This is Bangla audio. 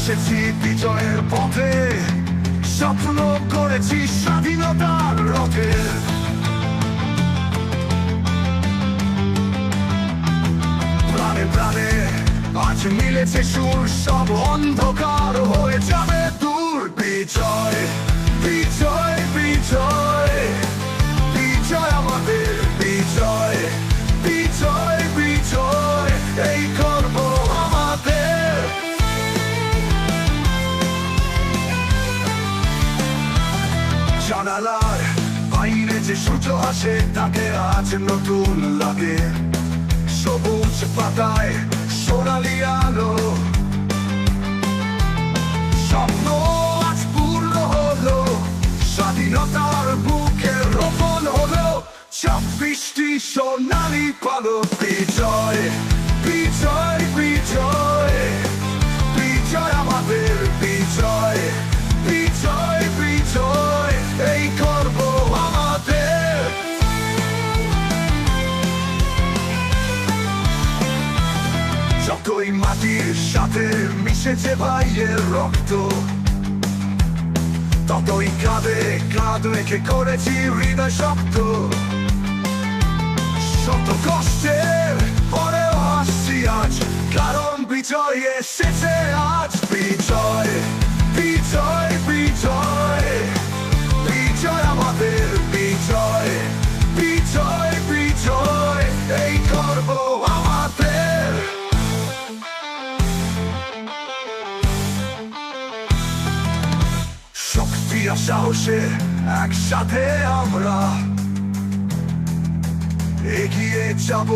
এসেছি বিজয়ের পথে। স্বপ্ন করেছি স্বাধীনতার রথে। প্রাণে প্রাণে আজ মিলেছে সুর সব অন্ধকার যে সূর্য আসে, তাকে আজ নতুন লাগে। সবুজ পাতায় সোনালি আলো। স্বপ্ন আজ পূর্ণ হলো, স্বাধীনতার বুকে রোপণ হলো। ছাব্বিশটি সোনালি পালো বিজয় যতই মাটির সাথে মিশেছে ভাইয়ের রক্ত। ততই কাঁদে, কাঁদ রেখে করেছি হৃদয় শক্ত। শত কষ্টের পরেও আসছি আজ, কারণ বিজয় এসেছে আজ বিজয়। শক্তি আর সাহসে একসাথে আমরা এগিয়ে যাব